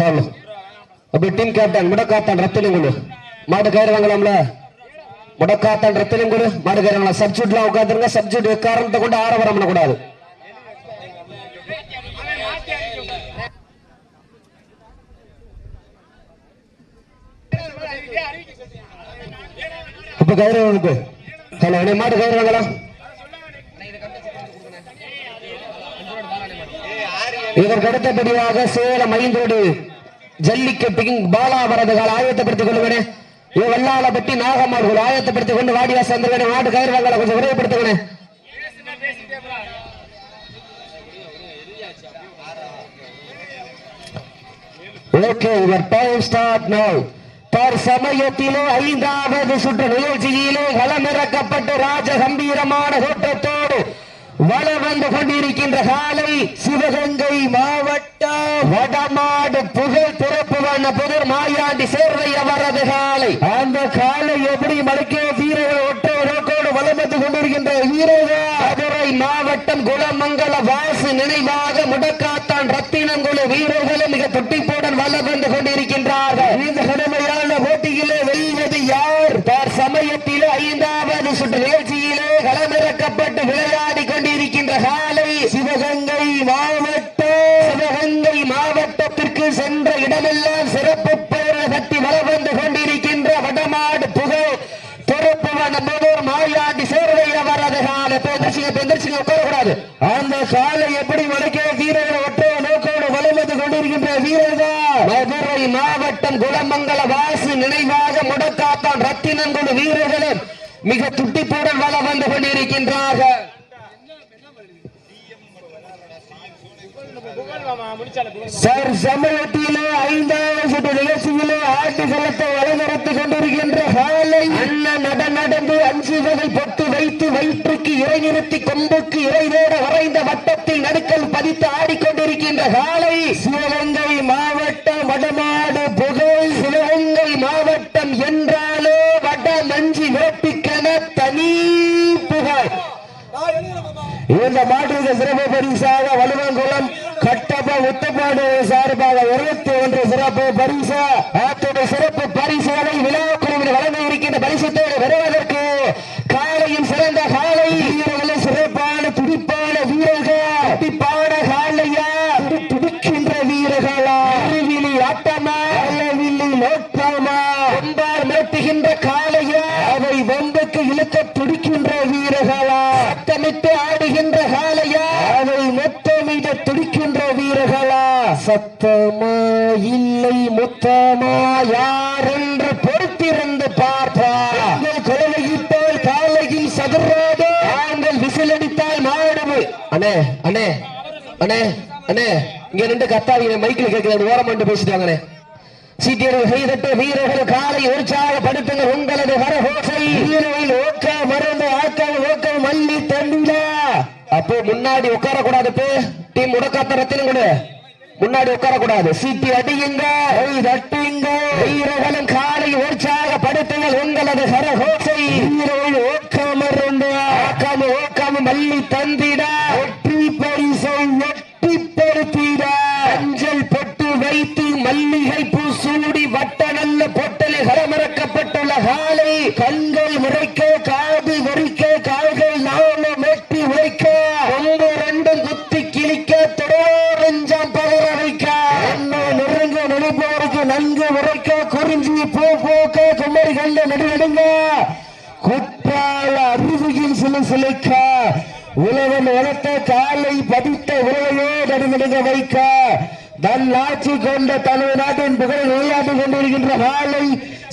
Hello அப்படி team captain Mudakkathan ரத்தினங்குழு மாடு கயிறு வாங்கலாம்ல? முடக்காத்தான் ரத்தினங்குழு மாடு கயிறு வாங்கலாம். சப்ஜூட்லாம் உட்காந்துருங்க சப்ஜூட் காரணத்தை கொண்டு ஆரவாரம் பண்ணக்கூடாது இப்ப கயிறு இருக்கு ஹலோ நீ மாடு கயிறு வாங்கலாம். இதற்கு அடுத்தபடியாக சேலம் ஐந்தோடு ஜல்லிக்கட்டு கிங் பாலா வரதுகால் ஆயத்தப்படுத்திக் கொள்ளுங்கண்ணே. ஏ வெள்ளாளப்பட்டி நாகமாடுகள் ஆயத்தப்படுத்திக் கொண்டு வாடிவாச வந்துருவேன் மாட்டு கயிறு வாங்கல கொஞ்சம் விரைவுபடுத்துங்கண்ணே. Okay your time start now தற்சமயத்திலே ஐந்தாவது சுற்று நிகழ்ச்சியிலே களமிறக்கப்பட்டு ராஜ கம்பீரமான தோற்றத்தோடு வள வந்து கொண்டிருக்கின்ற காலை சிவகங்கை மாவட்டம். வடமாடு புகழ் திறப்பு வண்ண புதர் மாயாண்டி சேர்வை அவரது காலை. அந்த காலை எப்படி மடக்கிய வீரர்கள் ஒட்டை நோக்கோடு வளம் வந்து கொண்டிருக்கின்ற வீரர்கள்? மதுரை மாவட்டம் குலமங்கல வாசு நினைவாக முடக்காத்தான் ரத்தினங்குழு வீரர்களும் மிக துட்டிப்புடன் வளம் வந்து கொண்டிருக்கின்றார்கள். இந்த கடுமையான போட்டியிலே வெல்வது யார்? தர் சமயத்திலே ஐந்தாவது சுற்று நிகழ்ச்சியிலே களமிறக்கப்பட்டு விளையாட காலை சிவகங்கை மாவட்டம் சிவகங்கை மாவட்டத்திற்கு சென்ற இடமெல்லாம் சிறப்பு வளம் வந்து கொண்டிருக்கின்ற வடமாடு புகழ் முதல் மாயாண்டி சேர்வை அவரது கால பெந்தர்ச்சிங்க பெந்தர்ச்சிங்க உட்காரக்கூடாது. அந்த காலை எப்படி மடக்கிய வீரர்கள் ஒற்றை நோக்கோடு வலம் வந்து கொண்டிருக்கின்ற வீரர்கள்? மதுரை மாவட்டம் குலமங்கல வாசு நினைவாக முடக்காத்தான் ரத்தினங்குழு வீரர்களும் மிக துட்டிப்புடன் வலம் வந்து கொண்டிருக்கின்றார்கள் சார் சமயத்திலே ஐந்தாவது சுற்று நிகழ்ச்சியிலே ஆட்டு செலத்தை வளர்த்து கொண்டிருக்கின்ற காலை என்ன நட நடந்து அஞ்சு வகை பொட்டு வைத்து வயிற்றுக்கு இறை நிறுத்தி கொம்புக்கு இறைவேட வரைந்த வட்டத்தில் நடுக்கல் பதித்து ஆடிக்கொண்டிருக்கின்ற காலை சிவகங்கை மாவட்டம் வடமாடு புகழ் சிவகங்கை மாவட்டம் என்றாலே வட நஞ்சி வேட்டிக்கென தனி புகழ். இந்த மாற்றுக்கு சிறப்பு பரிசாக வலுவங்குளம் கட்டப்ப உத்தப்பாடு சார்பாக இருபத்தி ஒன்று சிறப்பு பரிசு. அத்தோட சிறப்பு பரிசுகளை விழாக்குழுவில் வழங்க இருக்கின்ற பரிசுத்தோடு வருவதற்கு காலையும் சிறந்த காலை வீரர்களும் சிறப்பான துடிப்பான வீரர்கள் துடிப்பான காலையா துடி- துடிக்கின்ற வீரர்களா அறிவிலி ஆட்டமா அளவில்லி நோக்கமா கொம்பார் மிரட்டுகின்ற காலையா அவை வம்புக்கு இழுக்க துடிக்கின்ற வீரர்களா சத்தமிட்டு ஆடுகின்ற காலையா அவை மொத்தமிட துடிக்கின்ற வீரர்களா சத்தமா இல்லை முத்தமா யார் என்று பொறுத்திருந்து பார்ப்பார் குழந்தையிட்டால் காலையில் சதுராது ஆண்கள் விசிலடித்தால் மாடுவு அண்ணே அண்ணே அண்ணே அண்ணே இங்க நின்று கத்தாதீங்க. மைக்கில் கேட்குது ஓரம் பண்ணிட்டு பேசிட்டு வாங்கண்ணே சீட்டியர்கள் செய்தட்டு வீரர்கள் காலை உற்சாகப்படுத்துங்க உங்களது வரஹோசை வீரர்கள் ஓக்க மறந்து ஆக்கம் ஓக்கம் மல்லி தண்டிலா அப்போ முன்னாடி உட்கார கூடாது டீம் முடக்காத்த ரத்தினம் கூட. முன்னாடி உட்கார கூடாது சீட்டி அடியுங்க தட்டுங்க. வீரர்களும் காலை உற்சாகப்படுத்துங்கள். உங்களது கரகோசை வீரர்கள் ஓக்க மறந்து ஆக்கம் ஓக்கம் மல்லி தந்திட. வெற்றி பரிசை வெற்றி படுத்திட அஞ்சல் பொட்டு வைத்து மல்லிகை பூ சூடி வட்ட நல்ல பொட்டலை களமிறக்கப்பட்டுள்ள காலை கண்கள் முறைக்க நடுநடுங்க வைக்க தன் ஆட்சி கொண்ட தமிழ்நாட்டின் புகழ் விளையாடி கொண்டிருக்கின்ற காலை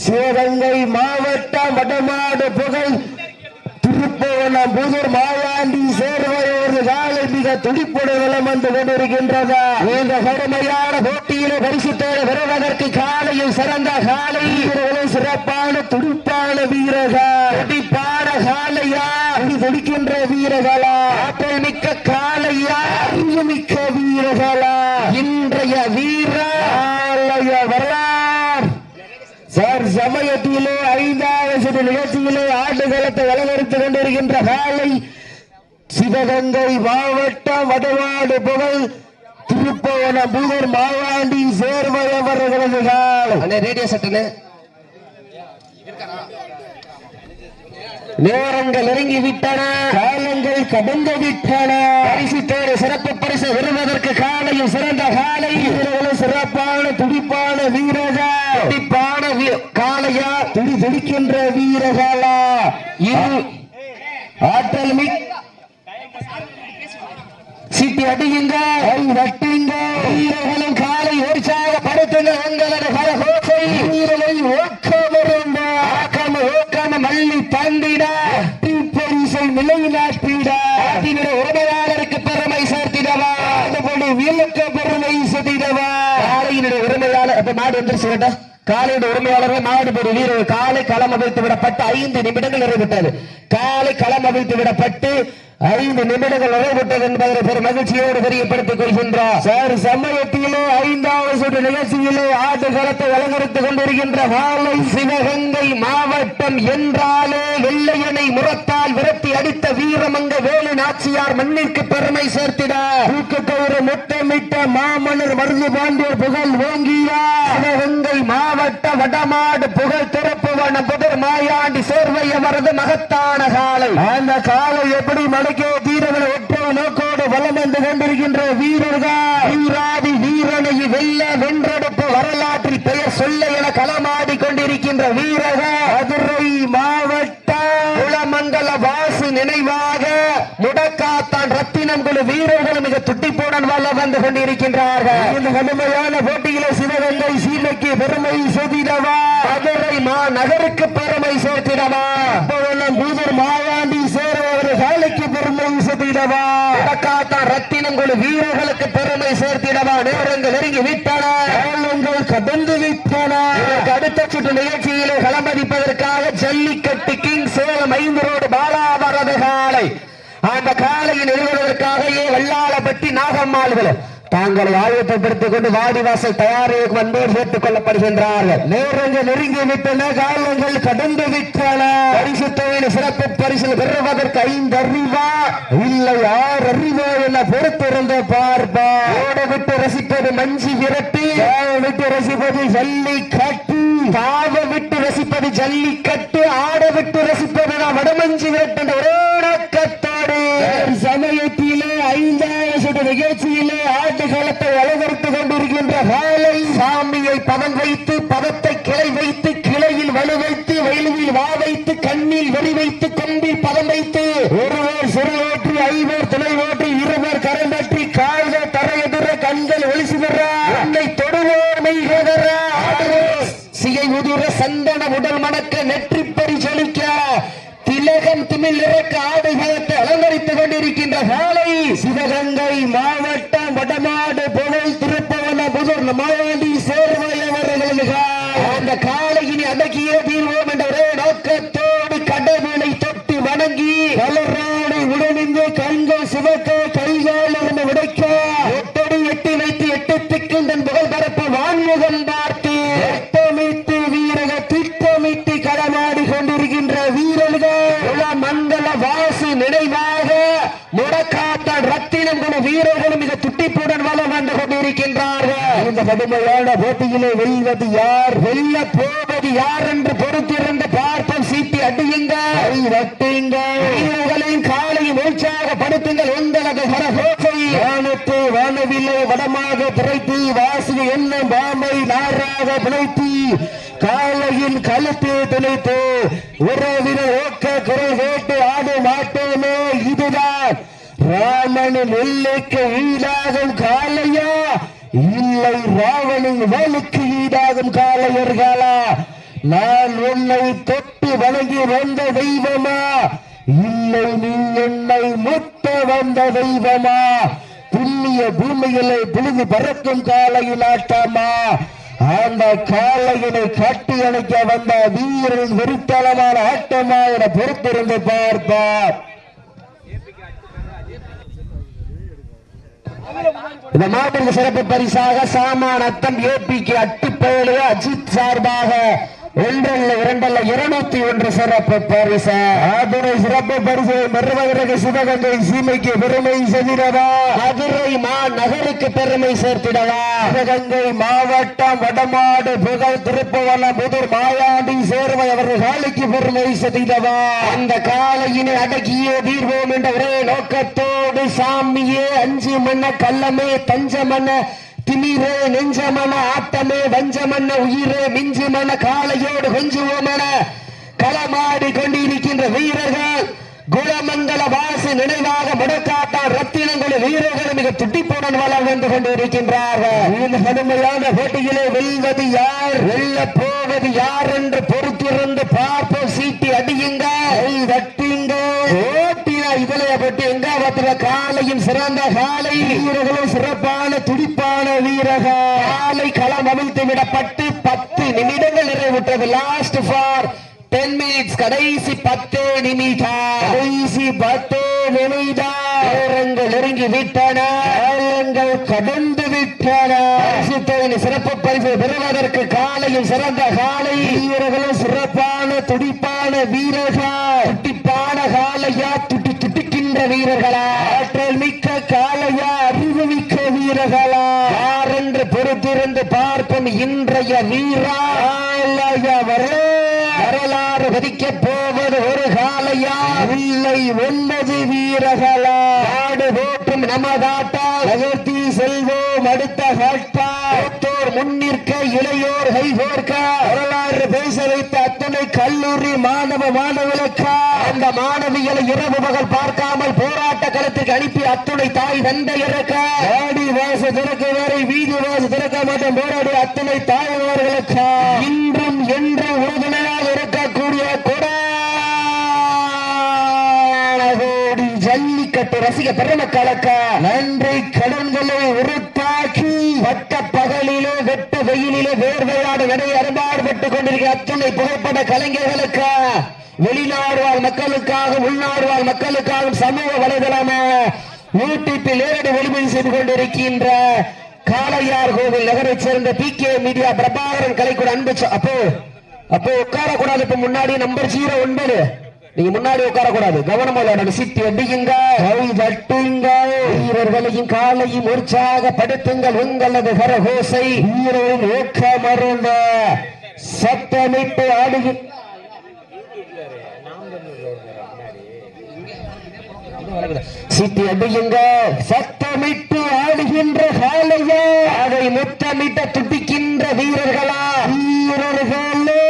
சிவகங்கை மாவட்ட வடமாடு புகழ் திருப்பவனம் புதூர் மாயாண்டி சேர்வையோடு காலை மிக துடிப்புடன் வலம் வந்து கொண்டிருக்கின்றது. இந்த கடுமையான போட்டியிலே பரிசுத்தோடு வருவதற்கு காலையில் சிறந்த காலை சிறப்பான துடிப்பான வீரர்கள். துடிப்பான காலையா? துடிக்கின்ற வீரர்களா? ஆற்றல் மிக்க காலையா அறிவு மிக்க வீரர்களா இன்றைய வீர ஆலய வரலாறு சார் சமயத்திலே ஐந்தாவது சுற்று நிகழ்ச்சியிலே வளவரித்துக் கொண்டிருக்கின்ற காலை சிவகங்கை மாவட்டம் வடவாடு புகழ் திருப்பவன புகர் மாவாண்டி சேர்வை அவர்களது ரேடியோ செட்டுன்னு நேரங்கள் நெருங்கி விட்டன காலங்கள் கடந்து விட்டன பரிசு தேடு சிறப்பு பரிசு பெறுவதற்கு காலையும் சிறந்த காலை. சிறப்பான துடிப்பான வீரர்கள். துடிப்பான வீ- காளையா துடி துடிக்கின்ற வீரகாலா இரு. ஆற்றல் மிக் சிட்டி அடியுங்க. கை வீரர்களும் காலை உற்சாகப்படுத்துங்க. உங்களது கரகோசை. வீரலை ஓக்கமிருந்த ஆக்காம ஓக்காம மல்லி தந்திட. பரிசை நிலைநாட்டிட. நாட்டினுடைய உரிமையாளருக்கு பெருமை சேர்த்திடவா? அதுபடி வியலுக்கு பெருமை சேர்த்திடவா காலையினுடைய உரிமையாளர் அப்ப மாடு வந்து சொல்லட்டா காலையுடைய உரிமையாளர்கள் மாடு ஒரு வீரர் காலை களம் அவிழ்த்து விடப்பட்டு ஐந்து நிமிடங்கள் நிறைவிட்டது காலை களம் அவிழ்த்து விடப்பட்டு ஐந்து நிமிடங்கள் நிறைவிட்டது என்பதை பெரும் மகிழ்ச்சியோடு தெரியப்படுத்திக் கொள்கின்றார். சார் சமயத்திலே ஐந்தாவது சுற்று நிகழ்ச்சியிலே ஆட்டு களத்தை அலங்கரித்துக் கொண்டிருக்கின்ற வாழை சிவகங்கை மாவட்டம் என்றாலே வெள்ளையனை முரத்தால் விரட்டி அடித்த வீரமங்க வேலு நாச்சியார் மண்ணிற்கு பெருமை சேர்த்திட. தூக்கத்தவரு முத்தமிட்ட மாமன்னர் மருது பாண்டியர் புகழ் ஓங்கியா. சிவகங்கை மாவட்ட வடமாடு புகழ் திறப்புவன புதர் மாயாண்டி சேர்வை அவரது மகத்தான காலை அந்த காலை எப்படி மடக்கிய தீரவனை ஒற்றை நோக்கோடு வலம் வந்து கொண்டிருக்கின்ற வீரர்கள். வீராதி வீரனை வெல்ல வென்றெடுப்பு வரலாற்றில் பெயர் சொல்ல என களமாடி கொண்டிருக்கின்ற வீரர்கள். மதுரை மாவட்ட குளமங்கல வாசு நினைவாக முடக்காத்தான் ரத்தினம் குழு வீரர்கள் மிக துட்டிப்புடன் வல்ல வந்து கொண்டிருக்கின்றார்கள். இந்த கடுமையான போட்டியில சிவகங்கை சீமைக்கு பெருமை செய்திடவா மதுரை மா நகருக்கு பெருமை சேர்த்திடவா? இப்போதெல்லாம் பூதர் மாவாண்டி சேர்த்திடவா முடக்காத்தான் ரத்தினம் குழு வீரர்களுக்கு பெருமை சேர்த்திடவா? நேரங்கள் நெருங்கி விட்டன கடந்து விட்டன. அடுத்த சுற்று நிகழ்ச்சியிலே களமதிப்பதற்காக ஜல்லிக்கட்டு கிங் சேலம் ஐந்து ரோடு பாலாவரது காலை அந்த காலையை நிறுவுவதற்காக ஏ வெள்ளாளப்பட்டி நாகம்மாள்கள் தாங்களை ஆயத்தப்படுத்திக் கொண்டு வாடிவாசல் தயாரிக்கு வந்து சேர்த்துக் கொள்ளப்படுகின்றார்கள். நேரங்கள் நெருங்கி விட்டன காலங்கள் கடந்து விட்டன. பரிசு தொகையில் சிறப்பு பரிசு பெறுவதற்கு ஐந்து அறிவா? இல்லை ஆறு அறிவா என பொறுத்திருந்த பார்ப்பா. ஓட விட்டு ரசிப்பது மஞ்சி விரட்டி விட்டு ரசிப்பது ஜல்லிக்கட்டு காவ விட்டு ரசிப்பது ஜல்லிக்கட்டு ஆட விட்டு ரசிப்பது நான் வடமஞ்சி விரட்டு என்ற ஒரே நோக்கத்தோடு. சமயத்திலே ஐந்தாவது சுற்று நிகழ்ச்சியிலே ஆட்டு களத்தை அலங்கரித்துக் கொண்டிருக்கின்ற காலை சாமியை பதம் வைத்து பதத்தை உடல் மணக்க நெற்றி பறி ஜொலிக்க திலகம் திமிழ் இறக்க ஆடுகளத்தை அலங்கரித்துக் கொண்டிருக்கின்ற காலை சிவகங்கை மாவட்டம் வடமாடு புகழ் திருப்பவன புதர் மாவாண்டி சேர்வாய் அவர்களது காலை. அந்த காலையினை அடக்கிய தீர்வோம் என்ற ஒரே நோக்கத்தோடு கடவுளை தொட்டு வணங்கி கலராடை உடனிந்து கண்கள் சிவக்க கைகால் இருந்து விடைக்க எட்டடி எட்டி வைத்து எட்டத்துக்கு தன் புகழ் பரப்ப வான்முகம் பார்த்து எட்டமிட்டு வீரக திட்டமிட்டு களமாடி கொண்டிருக்கின்ற வீரர்கள் மங்கள வாசு நினைவாக முடக்காத்தால் ரத்தினம் குண வீரர்களும் மிக துட்டிப்புடன் வளம் வந்து கொண்டிருக்கின்றார்கள் இந்த கடுமையான போட்டியிலே வெல்வது யார்? வெல்ல போவது யார் என்று பொறுத்திருந்த பார்ப்போம். சீட்டி அடியுங்கள் வட்டுங்கள் வீரர்களின் காலையும் உற்சாகப்படுத்துங்கள் உங்களது வானத்தை வானத்து வானவில்லை வடமாக திரைத்து வாசு என்ன பாம்பை நாராக பிழைத்து காலையின் கழுத்து துளைத்து உறவின ஓக்க குரல் கேட்டு ஆடு மாட்டோமே இதுதான். ராமனின் எல்லைக்கு ஈடாகும் காளையா? இல்லை ராவணன் வேலுக்கு ஈடாகும் காளையர்களா நான் உன்னை தொட்டு வணங்கி வந்த தெய்வமா? இல்லை நீ என்னை முட்ட வந்த தெய்வமா? புண்ணிய பூமியிலே புழுது பறக்கும் காலையில் ஆட்டாமா? அந்த காலையினை கட்டி அணைக்க வந்த வீரன் வெறித்தளமான ஆட்டமா என பொறுத்திருந்து பார்ப்பார். இந்த மாட்டிற்கு சிறப்பு பரிசாக சாமான் அத்தம் ஏபிக்கு அட்டுப்பயலு அஜித் சார்பாக ஒன்றல்ல இரண்டல்ல இருநூத்தி ஒன்று சிறப்பு பரிசு. அதனை சிறப்பு பரிசு பெறுவதற்கு சிவகங்கை சீமைக்கு பெருமை செதிரவா மதுரை மா நகருக்கு பெருமை சேர்த்திடவா? சிவகங்கை மாவட்டம் வடமாடு புகழ் திருப்புவன புதூர் மாயாண்டி சேர்வை அவர்கள் காலைக்கு பெருமை செதிரவா அந்த காலையினை அடக்கியே தீர்வோம் என்ற ஒரே நோக்கத்தோடு சாமியே அஞ்சு மன்ன கள்ளமே தஞ்சமன்ன திமிரே நெஞ்சமன ஆட்டமே வஞ்சமன்ன உயிரே மிஞ்சுமன காலையோடு கொஞ்சுவோமென களமாடி கொண்டிருக்கின்ற வீரர்கள் குலமங்கல வாசு நினைவாக முடக்காட்டான் ரத்தினங்கள் வீரர்கள் மிக துட்டிப்புடன் வளம் வந்து கொண்டிருக்கின்றார்கள். இந்த கடுமையான போட்டியிலே வெல்வது யார்? வெல்ல போவது யார் என்று பொறுத்திருந்து பார்ப்போம். சீட்டி அடியுங்க ஓட்டினா இதுல பட்டு எங்க பத்திர காலையும் சிறந்த காலை வீரர்களும் சிறப்பான துடிப்பான வீரர்கள். காலை களம் அவிழ்த்து விடப்பட்டு பத்து நிமிடங்கள் நிறைவுற்றது. லாஸ்ட் ஃபார் டென் மினிட்ஸ் கடைசி பத்து நிமிடம். கடைசி பத்து நிமிடம். நேரங்கள் நெருங்கி விட்டன. காலங்கள் கடந்து விட்டன. சிறப்பு பரிசு பெறுவதற்கு காலையும் சிறந்த காலை வீரர்களும் சிறப்பான துடிப்பான வீரர்கள். துடிப்பான காலையா துடிக்கின்ற வீரர்களா. ஆற்றல் மிக்க காலையா அறிவு மிக்க வீரர்களா. யார் என்று பொறுத்திருந்து பார்ப்போம் இன்றைய வீரா? வரலாறு பதிக்க போவது ஒரு காலையா இல்லை ஒன்பது வீரர்களா. நாடு போற்றும் நமதாட்டா? நகர்த்தி செல்வோம் அடுத்த காட்டா முன்னிற்க இளையோர் கைகோர்க்க வரலாறு பேச வைத்த அத்தனை கல்லூரி மாணவ மாணவர்களுக்கா அந்த மாணவிகளை இரவு மகள் பார்க்காமல் போராட்ட களத்துக்கு அனுப்பி அத்துணை தாய் தந்தை இறக்க. ஆடி வாச திறக்க வரை வீதி வாசு திறக்க மாட்டோம் போராடி அத்தனை தாய்மார்களுக்கா. இன்றும் என்றும் உறுதுணையாக இருக்கக்கூடிய கொடாடி ஜல்லிக்கட்டு ரசிக பெருமக்களுக்கு நன்றி கடன்களை உறுத்த வட்ட பகலிலே வெட்ட வெயிலிலே வேர்வையாடு விதை அரும்பாடுபட்டுக் கொண்டிருக்கிற அத்துணை புகைப்பட கலைஞர்களுக்கு வெளிநாடு வாழ் மக்களுக்காக உள்நாடு வாழ் மக்களுக்காக சமூக வலைதளம யூடியூப்பில் நேரடி ஒளிபரப்பு செய்து கொண்டிருக்கின்ற காளையார் கோவில் நகரைச் சேர்ந்த பி கே மீடியா பிரபாகரன் கலைக்கூட அன்பு அப்போ அப்போ உட்காரக்கூடாது இப்ப முன்னாடி நம்பர் ஜீரோ ஒன்பது. நீங்க முன்னாடி உட்காரக்கூடாது. கவனமா விளையாடணும் சிட்டி அடியுங்க. கை தட்டுங்க வீரர்களையும் காலையும் உற்சாகப்படுத்துங்கள் உங்களது கரகோசை. வீரரின் ஊக்க மருந்த. சத்தமிட்டு ஆடுகிற சித்தி அடியுங்க. சத்தமிட்டு ஆடுகின்ற காலையா அதை முத்தமிட்ட துடிக்கின்ற வீரர்களா? வீரர்களே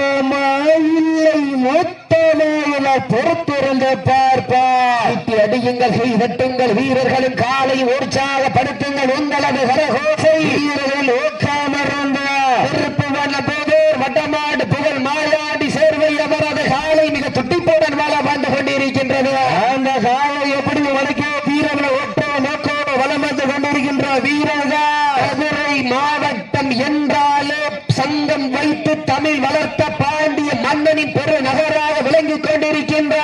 சத்தமா இல்லை மொத்தமா என பொறுத்திருந்து பார்ப்பா சித்தி அடியுங்கள் கை தட்டுங்கள் வீரர்களின் காலை உற்சாகப்படுத்துங்கள் உங்களது கரகோசை வீரர்கள் ஊக்காமருந்த திருப்பு வண்ண போதோர் வட்டமாடு புகழ் மாயாடி சேர்வை அவரது காலை மிக துட்டிப்புடன் வள வந்து கொண்டிருக்கின்றது அந்த காலை எப்படி வடக்கே வீரர்களை ஒற்ற நோக்கோடு வளம் வந்து கொண்டிருக்கின்ற வீரர்கள் மதுரை மாவட்டம் என்றாலே சங்கம் வைத்து தமிழ் வளர்த்த பாண்டிய மன்னனின் பெரு நகராக விளங்கிக் கொண்டிருக்கின்ற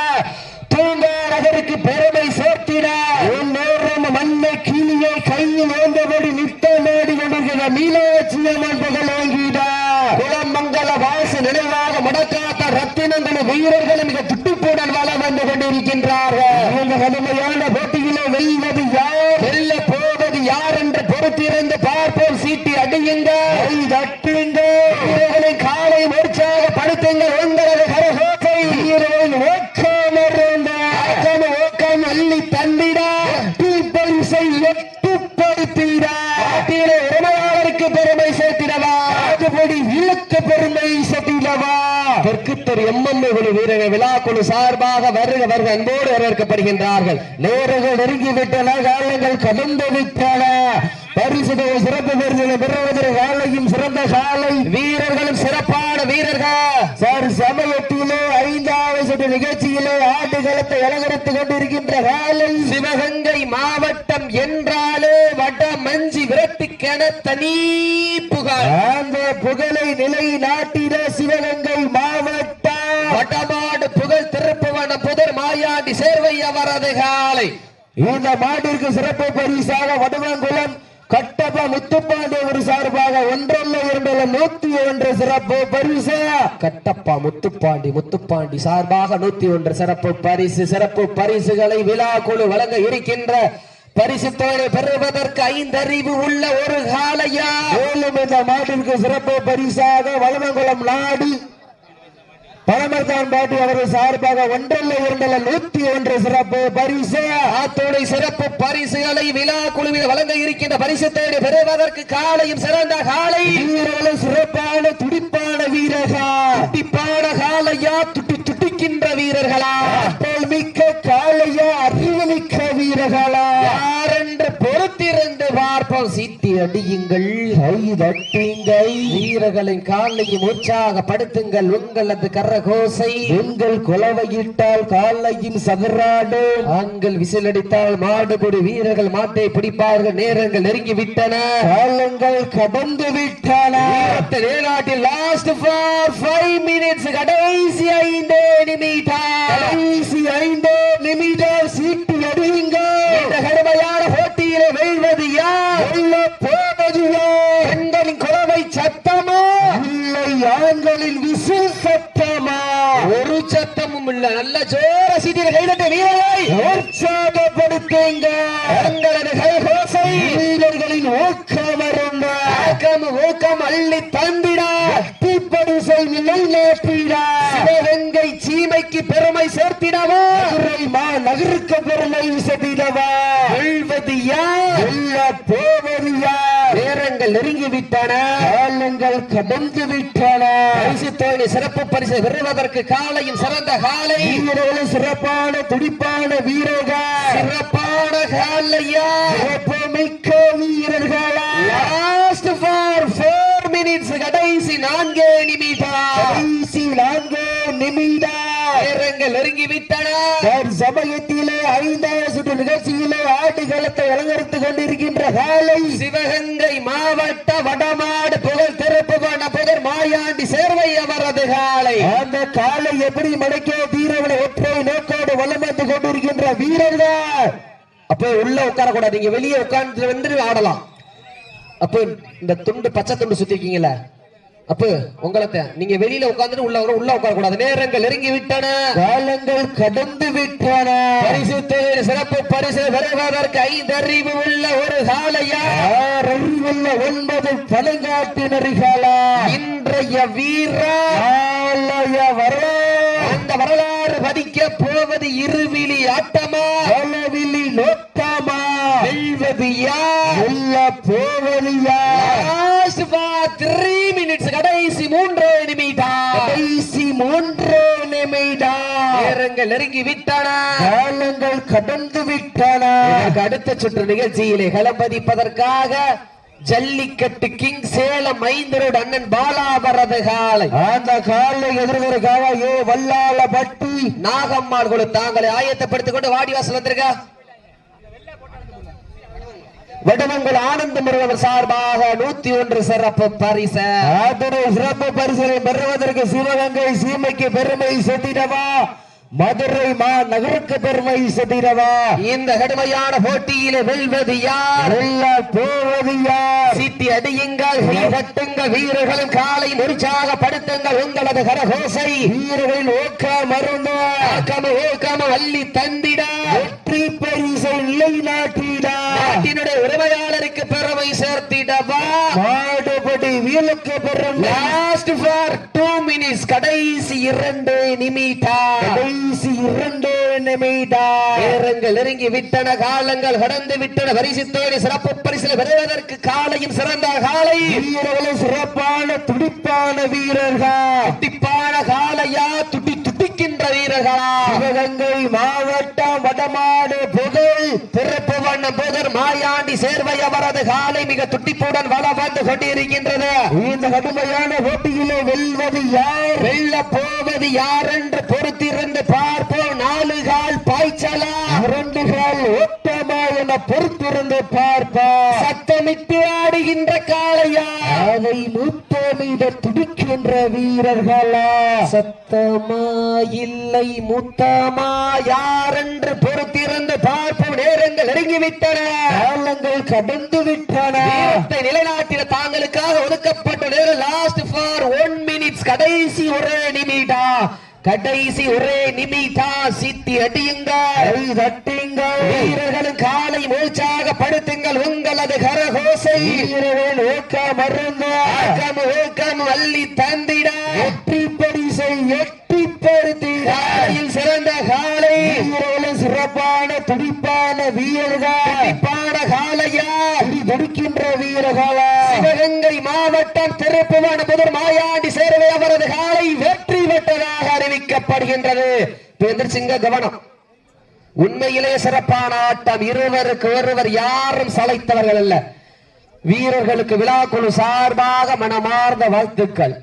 தூங்கா நகருக்கு பெருமை சேர்த்திட நேரம் மண்ணை கீழியை கையில் ஏந்தபடி நித்தமேடி கொண்டிருக்கிற மீனாட்சி அம்மன் புகழ் வாங்கிட குளமங்கல வாசு நினைவாக முடக்காத்த வீரர்கள் வீரர்களும் மிக துட்டிப்புடன் வளம் வந்து கொண்டிருக்கின்றார்கள் இந்த கடுமையான போட்டியிலே வெல்வது யார் வெல்ல போவது யார் என்று பொறுத்திருந்து பார்ப்போம் சீட்டி அடியுங்க கை தட்டுங்க வீரர்களை காலை உற்சாகப்படுத்துங்கள் உங்களது கரகோசை வீரர்களின் ஓக்கம் இருந்த ஆக்கம் ஓக்கம் அள்ளி தந்திட பரிசை எட்டுப்படுத்திட நாட்டிலே உரிமையாளருக்கு பெருமை சேர்த்திடவா அதுபடி இழுக்கு பெருமை சேர்த்திடவா தெற்குத்தர் குழு வீரர்கள் விழா குழு சார்பாக வருக வருக அன்போடு வரவேற்கப்படுகின்றார்கள். நேரங்கள் நெருங்கி விட்டன காலங்கள் கடந்து விட்டன பரிசு சிறப்பு பெருந்தலை பெறுவதற்கு காலையும் சிறந்த காலை. வீரர்களும் சிறப்பான வீரர்கள். சார் சமயத்திலே ஐந்தாவது சுற்று நிகழ்ச்சியிலே ஆட்டுகளத்தை அலங்கரித்துக் கொண்டிருக்கின்ற காலை. சிவகங்கை மாவட்டம் என்றாலே வட மஞ்சி விரட்டுக்கென தனி புகழ். அந்த புகழை நிலை நாட்டிட சிவகங்கை மாவட்டம். வடமாடு புகழ் திருப்புவன புதர் மாயாண்டி சேர்வை அவரது காலை. இந்த மாட்டிற்கு சிறப்பு பரிசாக வடுவங்குளம் கட்டப கட்டப்பா முத்துப்பாண்டி ஒரு சார்பாக ஒன்றல்ல இரண்டல்ல நூத்தி ஒன்று சிறப்பு பரிசு. கட்டப்பா முத்துப்பாண்டி முத்துப்பாண்டி சார்பாக நூத்தி ஒன்று சிறப்பு பரிசு. சிறப்பு பரிசுகளை விழா குழு வழங்க இருக்கின்ற பரிசு தொகை பெறுவதற்கு ஐந்தறிவு உள்ள ஒரு காலையா மேலும் இந்த மாட்டிற்கு சிறப்பு பரிசாக வளமங்குளம் நாடு பழமர்தான் பாட்டி அவர்கள் சார்பாக ஒன்றல்ல இரண்டல்ல நூத்தி ஒன்று சிறப்பு பரிசு. ஆத்தோடை சிறப்பு பரிசுகளை விழா குழுவில் வழங்க இருக்கின்ற பரிசு தேடி பெறுவதற்கு காலையும் சிறந்த காலை. வீரர்களும் சிறப்பான துடிப்பான வீரர்களா. துடிப்பான காலையா? துட்டி துடிக்கின்ற வீரர்களா? ஆற்றல் மிக்க காலையா? அறிவு மிக்க வீரர்களா? யாரென்று பொறுத்திருந்து பார்ப்போம். சீட்டி அடியுங்கள். கை தட்டுங்கள். வீரர்களின் காலையும் உற்சாகப்படுத்துங்கள். உங்களது கரகோசை உங்கள் குலவையிட்டால் காலையும் சதுராடு ஆண்கள் விசிலடித்தால் மாடுபடி வீரர்கள் மாட்டை பிடிப்பார்கள் நேரங்கள் நெருங்கி விட்டன காலங்கள் கடந்து விட்டன வேளாட்டில் லாஸ்ட் ஃபார் ஃபைவ் மினிட்ஸ் கடைசி ஐந்து நிமிடம். கடைசி ஐந்து நிமிடம் சீட்டு அடியுங்க இந்த கடுமையான போட்டியிலே வெல்வது யார்? போவது யார்? பெண்களின் குலவை சத்தமா? இல்லை ஆண்களின் விசில் சத்தமா. ஒரு சத்தமும் இல்ல. நல்ல ஜோர சீட்டில் கைதட்ட வீரரை உற்சாகப்படுத்துங்க. தங்களது கைகோசை. வீரர்களின் ஊக்கம் அருங்க. ஊக்கம் ஊக்கம் அள்ளி தந்திடா. பரிசை நிலை நேற்றிடா சிவகங்கை சீமைக்கு பெருமை சேர்த்திடவா? நகருக்கு பெருமை சேர்த்திடவா? வெல்வது யார்? வெல்ல போவது நேரங்கள் நெருங்கி விட்டன காலங்கள் கடந்து விட்டன. பரிசு தோழி சிறப்பு பரிசு பெறுவதற்கு காலையும் சிறந்த காலை. வீரர்களும் சிறப்பான துடிப்பான வீரர்கள். சிறப்பான காலையா. சிறப்பு மிக்க வீரர்களா. லாஸ்ட் ஃபார் ஃபோர் மினிட்ஸ் கடைசி நான்கே நிமிடம். கடைசி நான்கே நிமிடம். நேரங்கள் நெருங்கி விட்டன சமயத்திலே ஐந்தாவது சுற்று நிகழ்ச்சியிலே ஆட்டுகளத்தை அலங்கரித்துக் கொண்டிருக்கின்ற காலை சிவகங்கை மாவட்ட வடமாடு புகழ் திருப்புவன புகழ் மாயாண்டி சேர்வை அவரது காலை. அந்த காலை எப்படி மடக்கிய தீரவனை ஒற்றை நோக்கோடு வலம் வந்து கொண்டிருக்கின்ற வீரர்கள்? அப்ப உள்ள உட்கார கூடாது நீங்க வெளியே உட்கார்ந்து வந்து ஆடலாம். அப்ப இந்த துண்டு பச்சை துண்டு சுத்தி இருக்கீங்கல்ல? அப்ப உங்களை நீங்க வெளியில உட்கார்ந்துட்டு உள்ள உள்ள உட்கார கூடாது நேரங்கள் நெருங்கி விட்டன காலங்கள் கடந்து விட்டன. பரிசு சிறப்பு பரிசு பெறுவதற்கு ஐந்து அறிவு உள்ள ஒரு காலையா அறிவுள்ள ஒன்பது பழங்காட்டினர்களா இன்றைய வீரா வரலாறு அந்த வரலாறு பதிக்க போவது இருவிழி ஆட்டமா? பலவிழி நோட்டமா? வெல்வது யார் போவது யார் த்ரீ நெருங்கி விட்டன காலங்கள் கடந்து விட்டன. அடுத்த சுற்று நிகழ்ச்சியிலே களம்பதிப்பதற்காக ஜல்லிக்கட்டு கிங் சேலம் ஐந்தரோடு அண்ணன் பாலாபரத காலை அந்த காலை எதிர்வருக்காக ஏ வல்லால பட்டி. நாகம்மாள் குழு தாங்களை ஆயத்தப்படுத்திக் கொண்டு வாடி வாசல் வந்திருக்கா. வடமங்கல் ஆனந்த முருகன் சார்பாக நூத்தி ஒன்று சிறப்பு பரிசு. சிறப்பு பரிசனை பெறுவதற்கு சிவகங்கை சீமைக்கு பெருமை செட்டிடவா? மதுரை மா நகருக்கு பெருமை செட்டிடவா இந்த கடுமையான போட்டியிலே வெல்வது யார்? வெல்ல போவது யார்? சீட்டி அடியுங்கள் கட்டுங்க வீரர்களும் காலை உற்சாகப்படுத்துங்கள் உங்களது கரகோசை. வீரர்களின் ஊக்க மருந்த. ஆக்கம ஊக்கம வள்ளி தந்திட. வெற்றி பரிசை நிலைநாட்டிட. நாட்டினுடைய உரிமையாளருக்கு பெருமை சேர்த்திடவா. மாடுபடி வீலுக்கு பெறும் லாஸ்ட் ஃபார் டூ மினிட்ஸ் கடைசி இரண்டு நிமிடம். கடைசி இரண்டு நிமிடம். நேரங்கள் நெருங்கி விட்டன காலங்கள் கடந்து விட்டன. பரிசுத்தோடு சிறப்பு பரிசில் பெறுவதற்கு காலையும் சிறந்த காலை. வீரர்களும் சிறப்பான துடிப்பான வீரர்கள். துடிப்பான காலையா துடி துடிக்கின்ற வீரர்களா? சிவகங்கை மாவட்டம் வடமாடு புகழ் திருப்பு வண்ணம் புகழ் மாயாண்டி சேர்வை அவரது காலை மிக துடிப்புடன் வள வந்து கொண்டிருக்கின்றது. இந்த கடுமையான போட்டியிலே வெல்வது யார்? வெல்ல போவது யார் என்று பொறுத்திருந்து பார்ப்போம். நாலு கால் பாய்ச்சலா? இரண்டு கால் ஓட்டமா என பொறுத்திருந்து பார்ப்போம். சத்தமிட்டு ஆடுகின்ற காளையா அதை முத்தமிட துடிக்கின்ற வீரர்களா? சத்தமா இல்லை முத்தமா யாரென்று பொறுத்திருந்து பார்ப்போம். நேரங்கள் நெருங்கிவிட்டன. காலங்கள் கடந்து விட்டன நிலைநாட்டின தாங்களுக்காக ஒதுக்கப்பட்ட நேரம் லாஸ்ட் ஃபார் ஒன் மினிட்ஸ் கடைசி ஒரே நிமிடம். கடைசி ஒரே நிமிடம் சித்தி அடியுங்கள். தட்டுங்கள். வீரர்களும் காலை மூச்சாக படுத்துங்கள். உங்களது கரகோசை. வீரர்கள் ஊக்க மருந்து ஊக்கம் ஊக்கம் அள்ளி தந்திட. எட்டி பரிசை எட்டி பருத்திட காலையில் சிறந்த காலை. வீரர்களும் சிறப்பான துடிப்பான வீரர்கள். பாட காலையா? துடி துடிக்கின்ற வீரர்களா. சிவகங்கை மாவட்டம் திருப்புவன புதர் மாயாண்டி சேர்வை அவரது காலை. அறிவிக்கப்படுகின்றது சிங்க கவனம். உண்மையிலே சிறப்பான ஆட்டம். இருவருக்கு ஒருவர் யாரும் சளைத்தவர்கள் அல்ல. வீரர்களுக்கு விழாக்குழு சார்பாக மனமார்ந்த வாழ்த்துக்கள்.